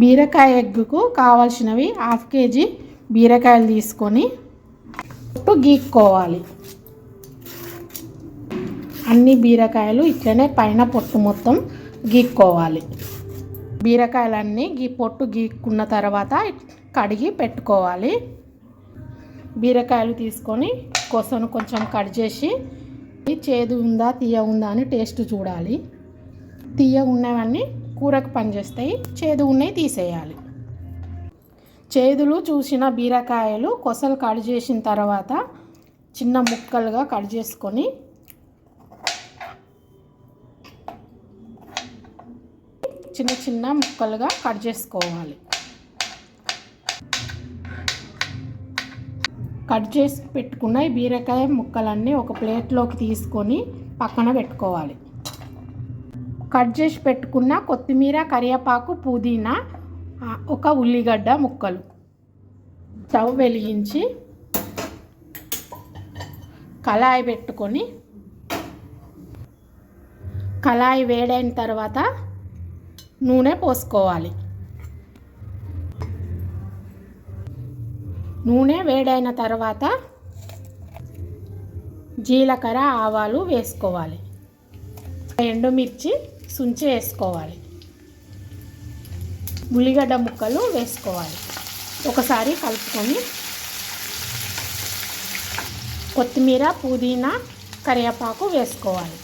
బీరకాయ ఎగ్గుకు కావాల్సినవి half KG బీరకాయలు తీసుకొని పొట్టు గీక్కోవాలి. అన్ని బీరకాయలు ఇట్లనే పైన పొట్టు మొత్తం గీక్కోవాలి. బీరకాయలన్నీ గీ పొట్టు గీక్కున్న తర్వాత కడిగి పెట్టుకోవాలి. బీరకాయలు తీసుకొని కొసను కొంచెం కట్ చేసి చేదు ఉందా తీయ ఉందా అని టేస్ట్ చూడాలి. తీయ ఉన్నవన్నీ కూరకు పనిచేస్తాయి చేదు తీసేయాలి. చేదులు చూసిన బీరకాయలు కొసలు కట్ చేసిన తర్వాత చిన్న ముక్కలుగా కట్ చేసుకొని చిన్న చిన్న ముక్కలుగా కట్ చేసుకోవాలి. కట్ చేసి పెట్టుకున్న ఈ బీరకాయ ముక్కలన్నీ ఒక ప్లేట్లోకి తీసుకొని పక్కన పెట్టుకోవాలి. కట్ చేసి పెట్టుకున్న కొత్తిమీర కరివేపాకు పుదీనా ఒక ఉల్లిగడ్డ ముక్కలు. స్టవ్ వెలిగించి కళాయి పెట్టుకొని కళాయి వేడైన తర్వాత నూనె పోసుకోవాలి. నూనె వేడైన తర్వాత జీలకర్ర ఆవాలు వేసుకోవాలి. ఎండుమిర్చి సుంచి వేసుకోవాలి. ఉల్లిగడ్డ ముక్కలు వేసుకోవాలి. ఒకసారి కలుపుకొని కొత్తిమీర పుదీనా కరివేపాకు వేసుకోవాలి.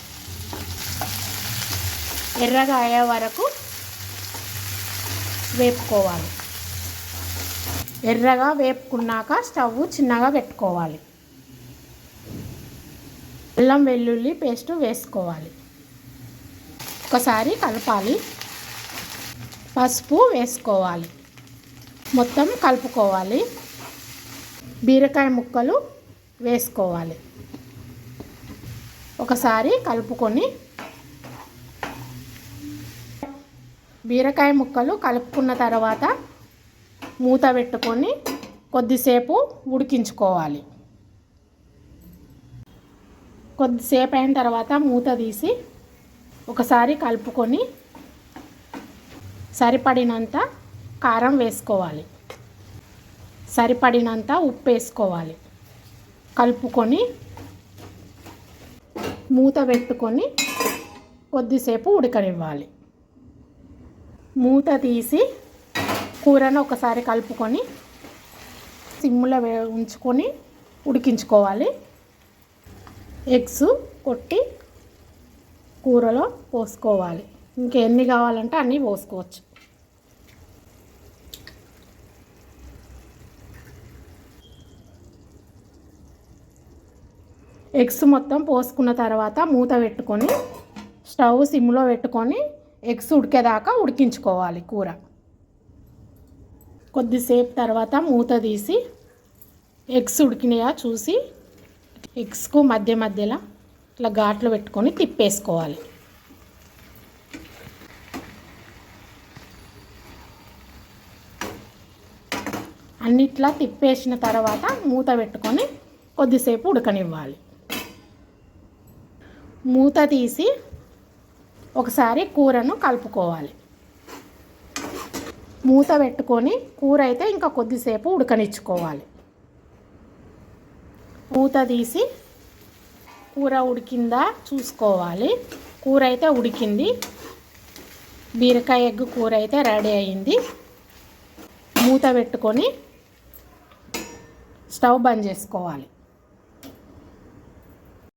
ఎర్రగా అయ్యే వరకు వేపుకోవాలి. ఎర్రగా వేపుకున్నాక స్టవ్ చిన్నగా పెట్టుకోవాలి. అల్లం వెల్లుల్లి పేస్ట్ వేసుకోవాలి. ఒకసారి కలపాలి. పసుపు వేసుకోవాలి. మొత్తం కలుపుకోవాలి. బీరకాయ ముక్కలు వేసుకోవాలి. ఒకసారి కలుపుకొని బీరకాయ ముక్కలు కలుపుకున్న తర్వాత మూత పెట్టుకొని కొద్దిసేపు ఉడికించుకోవాలి. కొద్దిసేపు అయిన తర్వాత మూత తీసి ఒకసారి కలుపుకొని సరిపడినంత కారం వేసుకోవాలి. సరిపడినంత ఉప్పు వేసుకోవాలి. కలుపుకొని మూత పెట్టుకొని కొద్దిసేపు ఉడకనివ్వాలి. మూత తీసి కూరను ఒకసారి కలుపుకొని సిమ్లో వే ఉంచుకొని ఉడికించుకోవాలి. ఎగ్స్ కొట్టి కూరలో పోసుకోవాలి. ఇంకెన్ని కావాలంటే అన్నీ పోసుకోవచ్చు. ఎగ్స్ మొత్తం పోసుకున్న తర్వాత మూత పెట్టుకొని స్టవ్ సిమ్లో పెట్టుకొని ఎగ్స్ ఉడికేదాకా ఉడికించుకోవాలి కూర. కొద్దిసేపు తర్వాత మూత తీసి ఎగ్స్ ఉడికినాయా చూసి ఎగ్స్కు మధ్య మధ్యలో ఇట్లా ఘాట్లు పెట్టుకొని తిప్పేసుకోవాలి. అన్నిట్లా తిప్పేసిన తర్వాత మూత పెట్టుకొని కొద్దిసేపు ఉడకనివ్వాలి. మూత తీసి ఒకసారి కూరను కలుపుకోవాలి. మూత పెట్టుకొని కూర అయితే ఇంకా కొద్దిసేపు ఉడకనిచ్చుకోవాలి. మూత తీసి కూర ఉడికిందా చూసుకోవాలి. కూర అయితే ఉడికింది. బీరకాయ ఎగ్ కూర అయితే రెడీ అయింది. మూత పెట్టుకొని స్టవ్ బంద్ చేసుకోవాలి.